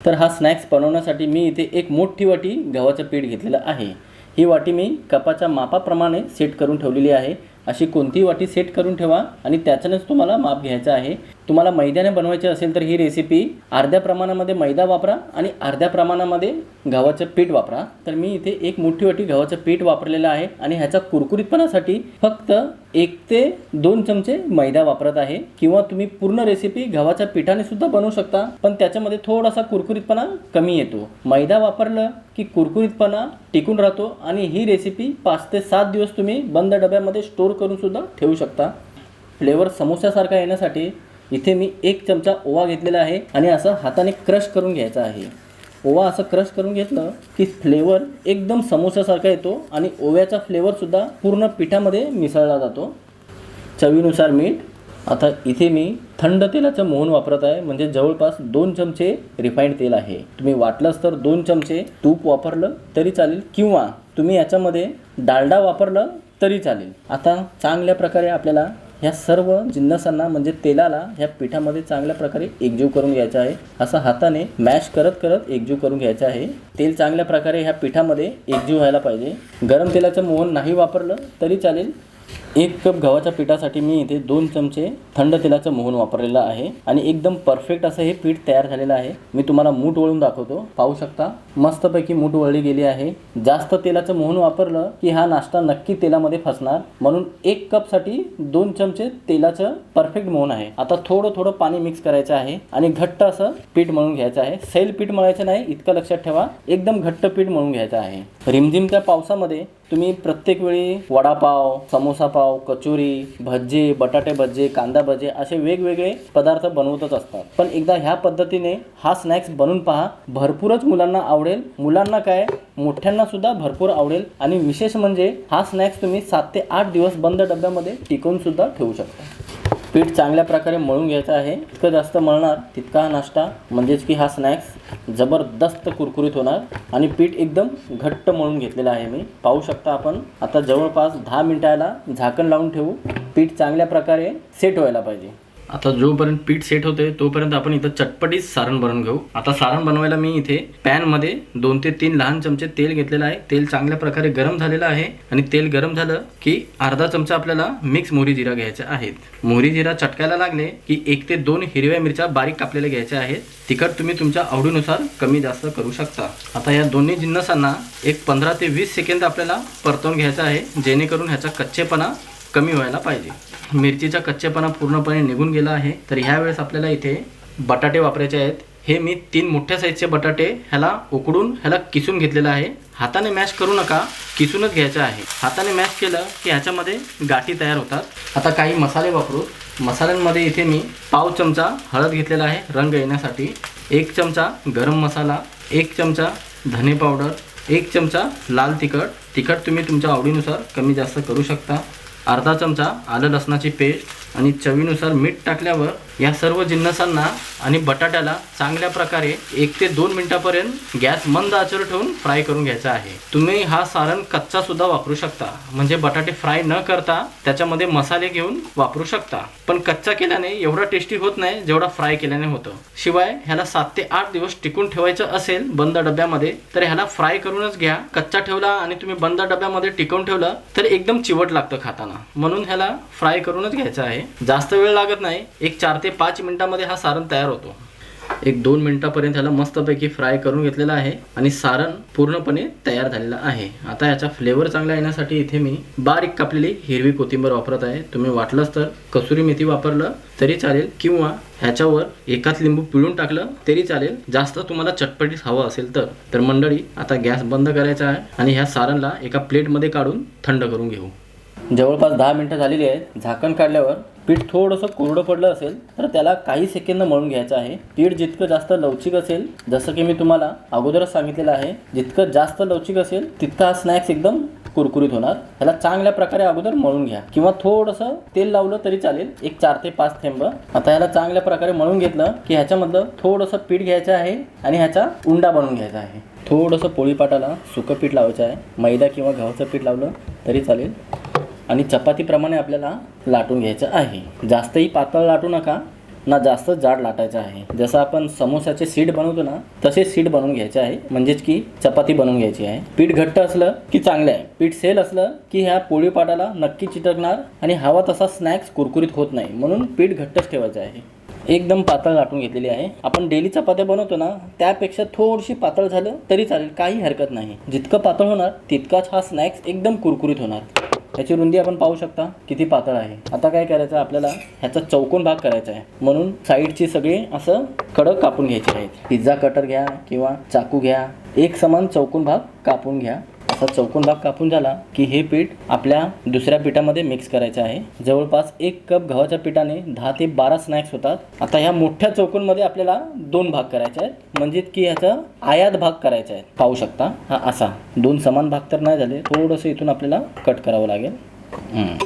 तर हा स्नॅक्स बनवण्यासाठी मी इथे एक मोठी वाटी गव्हाचं पीठ घेतलेलं आहे. ही वाटी मी कपाच्या मापाप्रमाणे सेट करून ठेवलेली आहे. अशी कोणतीही वाटी सेट करून ठेवा आणि त्याच्यानेच तुम्हाला माप घ्यायचं आहे. तुम्हाला मैद्याने बनवायचे असेल तर ही रेसिपी अर्ध्या प्रमाणामध्ये मैदा वापरा आणि अर्ध्या प्रमाणामध्ये गव्हाचं पीठ वापरा. तर मी इथे एक मोठी वाटी गव्हाचं पीठ वापरलेलं आहे आणि ह्याचा कुरकुरीतपणासाठी फक्त एक ते दोन चमचे मैदा वापरत आहे. किंवा तुम्ही पूर्ण रेसिपी गव्हाच्या पिठाने सुद्धा बनवू शकता पण त्याच्यामध्ये थोडासा कुरकुरीतपणा कमी येतो. मैदा वापरलं की कुरकुरीतपणा टिकून राहतो आणि ही रेसिपी पाच ते सात दिवस तुम्ही बंद डब्यामध्ये स्टोर करून सुद्धा ठेवू शकता. फ्लेवर समोस्यासारखा येण्यासाठी इथे मी एक चमचा ओवा घेतलेला आहे आणि असं हाताने क्रश करून घ्यायचा आहे. ओवा असं क्रश करून घेतलं की फ्लेवर एकदम समोसासारखा येतो आणि ओव्याचा फ्लेवरसुद्धा पूर्ण पिठामध्ये मिसळला जातो. चवीनुसार मीठ. आता इथे मी थंड तेलाचं मोहन वापरत आहे. म्हणजे जवळपास दोन चमचे रिफाईंड तेल आहे. तुम्ही वाटलंच तर दोन चमचे तूप वापरलं तरी चालेल किंवा तुम्ही याच्यामध्ये डालडा वापरलं तरी चालेल. आता चांगल्या प्रकारे आपल्याला ह्या सर्व जिन्नसांना म्हणजे तेलाला ह्या पिठामध्ये चांगल्या प्रकारे एकजीव करून घ्यायचा आहे. असा हाताने मॅश करत करत एकजीव करून घ्यायचा आहे. तेल चांगल्या प्रकारे ह्या पिठामध्ये एकजीव व्हायला पाहिजे. गरम तेलाचं मोहन नाही वापरलं तरी चालेल. एक कप गव्हाच्या पिठासाठी मी इथे दोन चमचे थंड तेलाचं मोहन वापरलेलं आहे. आणि एकदम परफेक्ट असं हे पीठ तयार झालेलं आहे. मी तुम्हाला मूठ वळून दाखवतो. पाहू शकता मस्तपैकी मूठ वळली गेली आहे. जास्त तेलाचं मोहन वापरलं की हा नाश्ता नक्की तेलामध्ये फसणार. म्हणून एक कपसाठी दोन चमचे तेलाचं परफेक्ट मोहन आहे. आता थोडं थोडं पाणी मिक्स करायचं आहे. आणि घट्ट असं पीठ म्हणून घ्यायचं आहे. सैल पीठ मळायचं नाही इतकं लक्षात ठेवा. एकदम घट्ट पीठ म्हणून घ्यायचं आहे. रिमझिमच्या पावसामध्ये तुम्ही प्रत्येक वेळी वडापाव समोसा पाव कचोरी भज्जे बटाटे भज्जे कांदा भजे असे वेगवेगळे पदार्थ बनवतच असतात. पण एकदा ह्या पद्धतीने हा स्नॅक्स बनवून पहा. भरपूरच मुलांना आवडेल. मुलांना काय? मोठ्यांना सुद्धा भरपूर आवडेल. आणि विशेष म्हणजे हा स्नॅक्स तुम्ही सात ते आठ दिवस बंद डब्यामध्ये टिकवून सुद्धा ठेवू शकता. पीठ चांगल्या प्रकारे मळून घ्यायचं आहे. जितकं जास्त मळणार तितका हा नाश्ता म्हणजेच की हा स्नॅक्स जबरदस्त कुरकुरीत होणार. आणि पीठ एकदम घट्ट मळून घेतलेलं आहे मी. पाहू शकता आपण. आता जवळपास दहा मिनिटाला झाकण लावून ठेवू. पीठ चांगल्या प्रकारे सेट व्हायला पाहिजे. आता जोपर्यंत पीठ सेट होते तोपर्यंत आपण इथं चटपटीत सारण बनवून घेऊ. आता सारण बनवायला मी इथे पॅनमध्ये दोन ते तीन लहान चमचे तेल घेतलेलं आहे. तेल चांगल्या प्रकारे गरम झालेलं आहे. आणि तेल गरम झालं की अर्धा चमचा आपल्याला मिक्स मोहरी जिरा घ्यायचा आहेत. मोहरी जिरा चटकायला लागले की एक ते दोन हिरव्या मिरच्या बारीक कापलेल्या घ्यायच्या आहेत. तिखट तुम्ही तुमच्या आवडीनुसार कमी जास्त करू शकता. आता या दोन्ही जिन्नसांना एक पंधरा ते वीस सेकंद आपल्याला परतवून घ्यायचं आहे जेणेकरून ह्याचा कच्चेपणा कमी व्हायला पाहिजे. मिरचीचा कच्चेपणा पूर्णपणे निघून गेला आहे. तर ह्यावेळेस आपल्याला इथे बटाटे वापरायचे आहेत. हे मी तीन मोठ्या साईजचे बटाटे ह्याला उकडून ह्याला किसून घेतलेलं आहे. हाताने मॅश करू नका. किसूनच घ्यायचं आहे. हाताने मॅश केलं की ह्याच्यामध्ये गाठी तयार होतात. आता काही मसाले वापरू. मसाल्यांमध्ये इथे मी पाव चमचा हळद घेतलेला आहे. रंग येण्यासाठी एक चमचा गरम मसाला एक चमचा धने पावडर एक चमचा लाल तिखट. तिखट तुम्ही तुमच्या आवडीनुसार कमी जास्त करू शकता. अर्धा चमचा आलं लसणाची पेस्ट आणि चवीनुसार मीठ टाकल्यावर या सर्व जिन्नसांना आणि बटाट्याला चांगल्या प्रकारे एक ते दोन मिनिटापर्यंत गॅस मंद आचर ठेवून फ्राय करून घ्यायचा आहे. तुम्ही हा सारण कच्चा सुद्धा वापरू शकता. म्हणजे बटाटे फ्राय न करता त्याच्यामध्ये मसाले घेऊन वापरू शकता. पण कच्चा केल्याने एवढा टेस्टी होत नाही जेवढा फ्राय केल्याने होतं. शिवाय ह्याला सात ते आठ दिवस टिकून ठेवायचं असेल बंद डब्यामध्ये तर ह्याला फ्राय करूनच घ्या. कच्चा ठेवला आणि तुम्ही बंद डब्यामध्ये टिकवून ठेवलं तर एकदम चिवट लागतं खाताना. म्हणून ह्याला फ्राय करूनच घ्यायचं आहे. जास्त वेळ लागत नाही. एक चार ते पाच मिनिटामध्ये हा सारण तयार होतो. एक दोन मिनिटापर्यंत ह्याला मस्तपैकी फ्राय करून घेतलेला आहे आणि सारण पूर्णपणे तयार झालेला आहे. आता याचा फ्लेवर चांगला येण्यासाठी इथे मी बारीक कापलेली हिरवी कोथिंबीर वापरत आहे. तुम्ही वाटलंच तर कसुरी मेथी वापरलं तरी चालेल किंवा ह्याच्यावर एकाच लिंबू पिळून टाकलं तरी चालेल. जास्त तुम्हाला चटपटीत हवं असेल तर. तर मंडळी आता गॅस बंद करायचा आहे आणि ह्या सारणला एका प्लेटमध्ये काढून थंड करून घेऊ. जवळपास दहा मिनटं झालेली आहेत. झाकण काढल्यावर पीठ थोडंसं कोरडं पडलं असेल तर त्याला काही सेकंद मळून घ्यायचं आहे. पीठ जितकं जास्त लवचिक असेल जसं की मी तुम्हाला अगोदरच सांगितलेलं आहे जितकं जास्त लवचिक असेल तितका हा स्नॅक्स एकदम कुरकुरीत होणार. ह्याला चांगल्या प्रकारे अगोदर मळून घ्या. किंवा थोडंसं तेल लावलं तरी चालेल एक चार ते पाच थेंब. आता ह्याला चांगल्या प्रकारे मळून घेतलं की ह्याच्यामधलं थोडंसं पीठ घ्यायचं आहे आणि ह्याचा उंडा बनवून घ्यायचा आहे. थोडंसं पोळीपाटाला सुकं पीठ लावायचं आहे. मैदा किंवा गव्हाचं पीठ लावलं तरी चालेल. आणि चपातीप्रमाणे आपल्याला लाटून घ्यायचं आहे. जास्तही पातळ लाटू नका ना जास्त जाड लाटायचं आहे. जसं आपण समोसाचे सीड बनवतो ना तसे सीड बनवून घ्यायचे आहे. म्हणजेच की चपाती बनवून घ्यायची आहे. पीठ घट्ट असलं की चांगलं आहे. पीठ सेल असलं की ह्या पोळीपाटाला नक्की चिटकणार आणि हवा तसा स्नॅक्स कुरकुरीत होत नाही. म्हणून पीठ घट्टच ठेवायचं आहे. एकदम पातळ लाटून घेतलेली आहे. आपण डेली चपात्या बनवतो ना त्यापेक्षा थोडीशी पातळ झालं तरी चालेल. काही हरकत नाही. जितकं पातळ होणार तितकाच हा स्नॅक्स एकदम कुरकुरीत होणार. ह्याची रुंदी आपण पाहू शकता किती पातळ आहे. आता काय करायचं आपल्याला ह्याचा चौकोन भाग करायचा आहे. म्हणून साईडची सगळी असं कडक कापून घ्यायची आहेत. पिझ्झा कटर घ्या किंवा चाकू घ्या. एक समान चौकोन भाग कापून घ्या. असा चौकोन भाग कापून झाला की हे पीठ आपल्या दुसऱ्या पिठामध्ये मिक्स करायचं आहे. जवळपास एक कप गव्हाच्या पिठाने दहा ते बारा स्नॅक्स होतात. आता ह्या मोठ्या चौकोनमध्ये आपल्याला दोन भाग करायचे आहेत. म्हणजे की ह्याचा आयात भाग करायचा आहे. पाहू शकता हा असा. दोन समान भाग तर नाही झाले. थोडंसं इथून आपल्याला कट करावं लागेल. हम्म.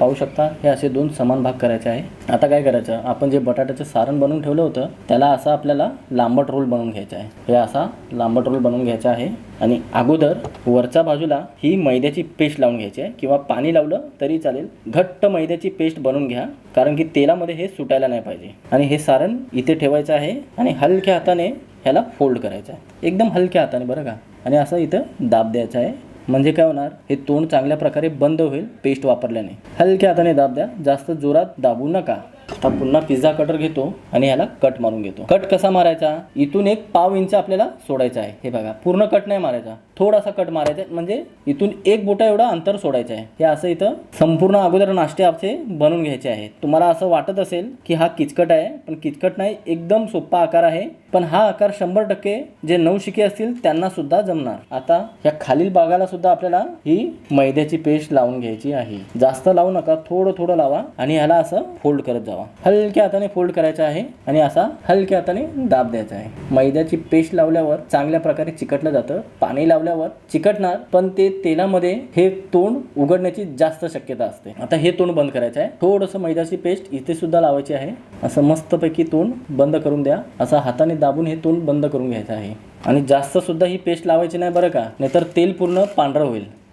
पाहू शकता हे असे दोन समान भाग करायचे आहे. आता काय करायचं? आपण जे बटाट्याचं सारण बनवून ठेवलं होतं त्याला असा आपल्याला लांबट रोल बनवून घ्यायचा आहे. हे असा लांबट रोल बनवून घ्यायचा आहे. आणि अगोदर वरच्या बाजूला ही मैद्याची पेस्ट लावून घ्यायची आहे. किंवा पाणी लावलं तरी चालेल. घट्ट मैद्याची पेस्ट बनवून घ्या कारण की तेलामध्ये हे सुटायला नाही पाहिजे. आणि हे सारण इथे ठेवायचं आहे आणि हलक्या हाताने ह्याला फोल्ड करायचं आहे. एकदम हलक्या हाताने बरं का? आणि असं इथं दाब द्यायचा आहे. म्हणजे काय होणार? हे तोंड चांगल्या प्रकारे बंद होईल पेस्ट वापरल्याने. हलक्या हाताने दाब द्या जास्त जोरात दाबू नका. आता पुन्हा पिझ्झा कटर घेतो आणि ह्याला कट मारून घेतो. कट कसा मारायचा? इथून एक पाव इंच आपल्याला सोडायचा आहे. हे बघा पूर्ण कट नाही मारायचा. थोडासा कट मारायचा आहे. म्हणजे इथून एक बोटा एवढा अंतर सोडायचं आहे. हे असं इथं संपूर्ण अगोदर नाश्ते आपले बनवून घ्यायचे आहेत. तुम्हाला असं वाटत असेल की हा किचकट आहे पण किचकट नाही एकदम सोपा आकार आहे. पण हा आकार शंभर टक्के जे नऊशिके असतील त्यांना सुद्धा जमणार. आता या खालील भागाला सुद्धा आपल्याला ही मैद्याची पेस्ट लावून घ्यायची आहे. जास्त लावू नका थोडं थोडं लावा आणि ह्याला असं फोल्ड करत जावा. हलक्या हाताने फोल्ड करायचा आहे आणि असा हलक्या हाताने दाब द्यायचा आहे. मैद्याची पेस्ट लावल्यावर चांगल्या प्रकारे चिकटलं जातं. पाणी लावल्यावर चिकटणार पण ते तेलामध्ये हे तोंड उघडण्याची जास्त शक्यता असते. आता हे तोंड बंद करायचं आहे. थोडंसं मैद्याची पेस्ट इथे सुद्धा लावायची आहे. असं मस्तपैकी तोंड बंद करून द्या. असा हाताने दाबून हे तोंड बंद करून घ्यायचं आहे. आणि जास्त सुद्धा ही पेस्ट लावायची नाही बरं का? नाहीतर तेल पूर्ण पांढरं होईल.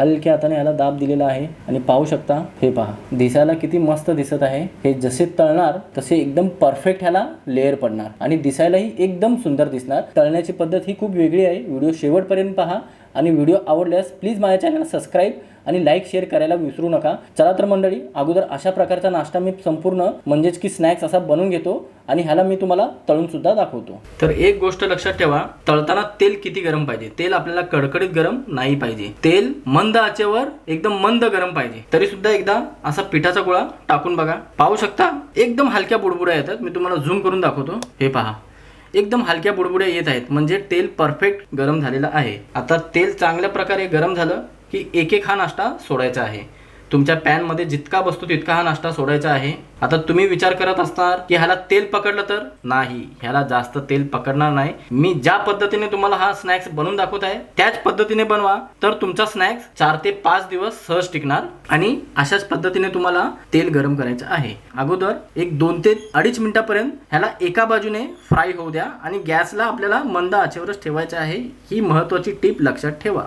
हलक्या हाताने याला दाब दिलेला आहे आणि पाहू शकता हे पहा. दिसायला किती मस्त दिसत आहे. हे जसे तळणार तसे एकदम परफेक्ट ह्याला लेअर पडणार. आणि दिसायलाही एकदम सुंदर दिसणार. तळण्याची पद्धत ही खूप वेगळी आहे. व्हिडिओ शेवटपर्यंत पहा. आणि व्हिडिओ आवडल्यास प्लीज माझ्या चॅनलला सबस्क्राईब आणि लाईक शेअर करायला विसरू नका. चला तर मंडळी अगोदर अशा प्रकारचा नाश्ता मी संपूर्ण म्हणजेच की स्नॅक्स असा बनवून घेतो आणि ह्याला मी तुम्हाला तळून सुद्धा दाखवतो. तर एक गोष्ट लक्षात ठेवा तळताना तेल किती गरम पाहिजे? तेल आपल्याला कडकडीत गरम नाही पाहिजे. तेल मंद आचेवर एकदम मंद गरम पाहिजे. तरी सुद्धा एकदा असा पिठाचा गोळा टाकून बघा. पाहू शकता? एकदम हलक्या बुडबुड्या येतात. मी तुम्हाला झूम करून दाखवतो. हे पहा. एकदम हलक्या बुडबुड्या येत आहेत. म्हणजे तेल परफेक्ट गरम झालेलं आहे. आता तेल चांगल्या प्रकारे गरम झालं की एक एक हा नाश्ता सोडायचा आहे. तुमच्या पॅनमध्ये जितका बसतो तितका हा नाश्ता सोडायचा आहे. आता तुम्ही विचार करत असणार की ह्याला तेल पकडलं तर? नाही. ह्याला जास्त तेल पकडणार नाही. मी ज्या पद्धतीने तुम्हाला हा स्नॅक्स बनवून दाखवत आहे त्याच पद्धतीने बनवा. तर तुमचा स्नॅक्स चार ते पाच दिवस सहज टिकणार आणि अशाच पद्धतीने तुम्हाला तेल गरम करायचं आहे. अगोदर एक दोन ते अडीच मिनिटापर्यंत ह्याला एका बाजूने फ्राय होऊ द्या आणि गॅसला आपल्याला मंद आचेवरच ठेवायचं आहे. ही महत्त्वाची टीप लक्षात ठेवा.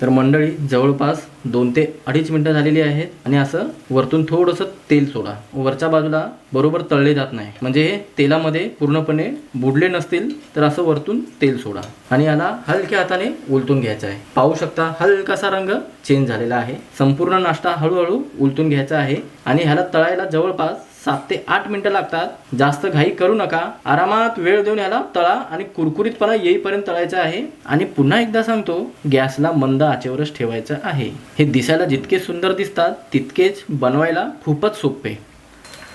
तर मंडळी जवळपास दोन ते अडीच मिनटं झालेली आहेत आणि असं वरतून थोडंसं तेल सोडा. वरच्या बाजूला बरोबर तळले जात नाही. म्हणजे हे तेलामध्ये पूर्णपणे बुडले नसतील तर असं वरतून तेल सोडा. आणि याला हलक्या हाताने उलटून घ्यायचं आहे. पाहू शकता हलकासा रंग चेंज झालेला आहे. संपूर्ण नाश्ता हळूहळू उलटून घ्यायचा आहे. आणि ह्याला तळायला जवळपास सात ते आठ मिनिटं लागतात. जास्त घाई करू नका. आरामात वेळ देऊन ह्याला तळा आणि कुरकुरीतपणा येईपर्यंत तळायचं आहे. आणि पुन्हा एकदा सांगतो गॅसला मंद आचेवरच ठेवायचं आहे. हे दिसायला जितके सुंदर दिसतात तितकेच बनवायला खूपच सोपे.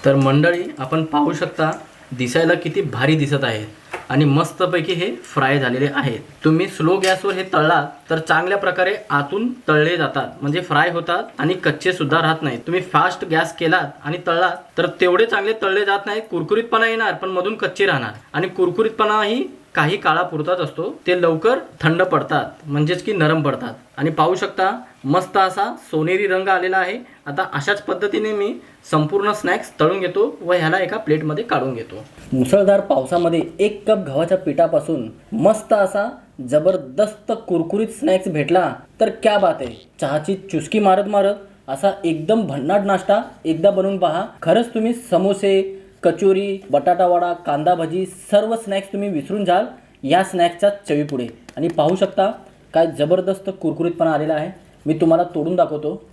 तर मंडळी आपण पाहू शकता दिसायला किती भारी दिसत आहेत. आणि मस्तपैकी हे फ्राय झालेले आहेत तुम्ही स्लो गॅसवर हे तळलात तर चांगल्या प्रकारे आतून तळले जातात. म्हणजे फ्राय होतात आणि कच्चे सुद्धा राहत नाही तुम्ही फास्ट गॅस केलात आणि तळलात तर तेवढे चांगले तळले जात नाही कुरकुरीतपणा येणार पण मधून कच्चे राहणार. आणि कुरकुरीतपणाही काही काळापुरताच असतो ते लवकर थंड पडतात म्हणजेच की नरम पडतात. आणि पाहू शकता मस्त असा सोनेरी रंग आलेला आहे. आता अशाच पद्धतीने मी संपूर्ण स्नॅक्स तळून घेतो व ह्याला एका प्लेटमध्ये काढून घेतो. मुसळधार पावसामध्ये एक कप गव्हाच्या पिठापासून मस्त असा जबरदस्त कुरकुरीत स्नॅक्स भेटला तर क्या बात आहे. चहाची चुस्की मारत मारत असा एकदम भन्नाट नाश्ता एकदा बनवून पहा. खरंच तुम्ही समोसे कचोरी बटाटावडा कांदा भजी सर्व स्नॅक्स तुम्ही विसरून जाल या स्नॅक्सच्या चवीपुढे. आणि पाहू शकता काय जबरदस्त कुरकुरीतपणा आलेला आहे. मी तुम्हाला तोडून दाखवतो.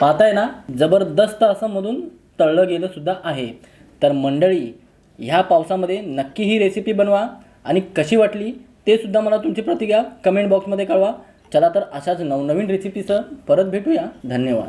पाहताय ना जबरदस्त असं मधून तळलं गेलं सुद्धा आहे. तर मंडळी ह्या पावसामध्ये नक्की ही रेसिपी बनवा आणि कशी वाटली ते सुद्धा मला तुमची प्रतिक्रिया कमेंट बॉक्समध्ये कळवा. चला तर अशाच नवनवीन रेसिपीचं परत भेटूया. धन्यवाद.